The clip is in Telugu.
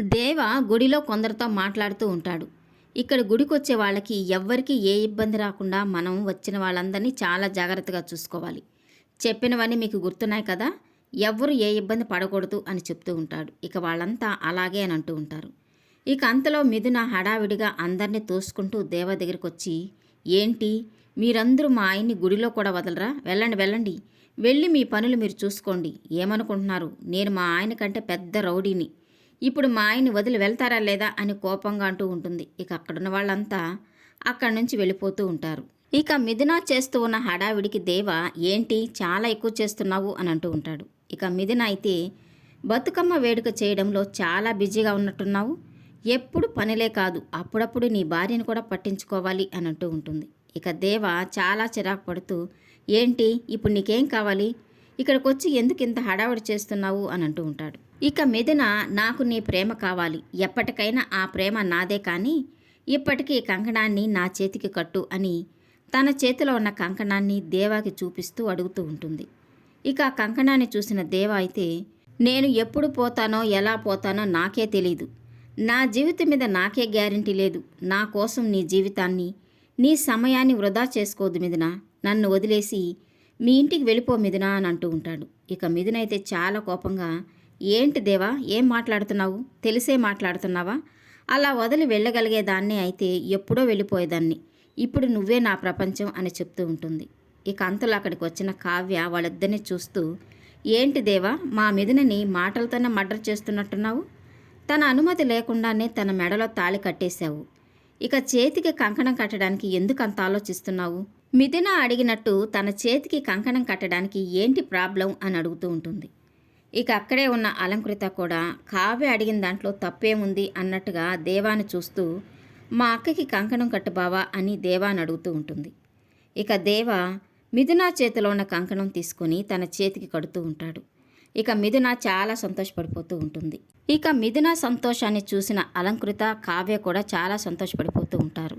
దేవ గుడిలో కొందరితో మాట్లాడుతూ ఉంటాడు. ఇక్కడ గుడికొచ్చే వాళ్ళకి ఎవ్వరికీ ఏ ఇబ్బంది రాకుండా మనం వచ్చిన వాళ్ళందరినీ చాలా జాగ్రత్తగా చూసుకోవాలి. చెప్పినవన్నీ మీకు గుర్తున్నాయి కదా? ఎవ్వరు ఏ ఇబ్బంది పడకూడదు అని చెప్తూ ఉంటాడు. ఇక వాళ్ళంతా అలాగే అని అంటూ ఉంటారు. ఇక అంతలో మిథున హడావిడిగా అందరినీ తోసుకుంటూ దేవ దగ్గరికి వచ్చి ఏంటి? మీరందరూ మా ఆయన్ని గుడిలో కూడా వదలరా? వెళ్ళండి వెళ్ళండి. వెళ్ళి మీ పనులు మీరు చూసుకోండి. ఏమనుకుంటున్నారు? నేను మా ఆయన కంటే పెద్ద రౌడీని. ఇప్పుడు మా ఆయన్ని వదిలి వెళ్తారా లేదా అని కోపంగా అంటూ ఉంటుంది. ఇక అక్కడున్న వాళ్ళంతా అక్కడి నుంచి వెళ్ళిపోతూ ఉంటారు. ఇక మిథున చేస్తూ ఉన్న హడావిడికి దేవ ఏంటి? చాలా ఎక్కువ చేస్తున్నావు అని అంటూ ఉంటాడు. ఇక మిథున అయితే బతుకమ్మ వేడుక చేయడంలో చాలా బిజీగా ఉన్నట్టున్నావు. ఎప్పుడు పనిలే కాదు. అప్పుడప్పుడు నీ భార్యను కూడా పట్టించుకోవాలి అని అంటూ ఉంటుంది. ఇక దేవ చాలా చిరాకు పడుతూ ఏంటి? ఇప్పుడు నీకేం కావాలి? ఇక్కడికి వచ్చి ఎందుకు ఇంత హడావుడి చేస్తున్నావు అని అంటూ ఉంటాడు. ఇక మిథున నాకు నీ ప్రేమ కావాలి. ఎప్పటికైనా ఆ ప్రేమ నాదే కానీ ఇప్పటికీ కంకణాన్ని నా చేతికి కట్టు అని తన చేతిలో ఉన్న కంకణాన్ని దేవాకి చూపిస్తూ అడుగుతూ ఉంటుంది. ఇక ఆ కంకణాన్ని చూసిన దేవ అయితే నేను ఎప్పుడు పోతానో ఎలా పోతానో నాకే తెలీదు. నా జీవితం మీద నాకే గ్యారంటీ లేదు. నా కోసం నీ జీవితాన్ని నీ సమయాన్ని వృధా చేసుకోవద్దు మీదన నన్ను వదిలేసి మీ ఇంటికి వెళ్ళిపో మిథున అని అంటూ ఉంటాడు. ఇక మిథున అయితే చాలా కోపంగా ఏంటి దేవా ఏం మాట్లాడుతున్నావు? తెలిసే మాట్లాడుతున్నావా? అలా వదిలి వెళ్ళగలిగేదాన్ని అయితే ఎప్పుడో వెళ్ళిపోయేదాన్ని. ఇప్పుడు నువ్వే నా ప్రపంచం అని చెప్తూ ఉంటుంది. ఇక అంతలో అక్కడికి వచ్చిన కావ్య వాళ్ళిద్దరిని చూస్తూ ఏంటి దేవా మా మిథునని మాటలతోనే మర్డర్ చేస్తున్నట్టున్నావు? తన అనుమతి లేకుండానే తన మెడలో తాళి కట్టేశావు. ఇక చేతికి కంకణం కట్టడానికి ఎందుకు అంత ఆలోచిస్తున్నావు? మిథున అడిగినట్టు తన చేతికి కంకణం కట్టడానికి ఏంటి ప్రాబ్లం అని అడుగుతూ ఉంటుంది. ఇక అక్కడే ఉన్న అలంకృత కూడా కావ్య అడిగిన దాంట్లో తప్పేముంది అన్నట్టుగా దేవాని చూస్తూ మా అక్కకి కంకణం కట్టు బావా అని దేవాని అడుగుతూ ఉంటుంది. ఇక దేవ మిథున చేతిలో ఉన్న కంకణం తీసుకొని తన చేతికి కడుతూ ఉంటాడు. ఇక మిథున చాలా సంతోషపడిపోతూ ఉంటుంది. ఇక మిథున సంతోషాన్ని చూసిన అలంకృత కావ్య కూడా చాలా సంతోషపడిపోతూ ఉంటారు.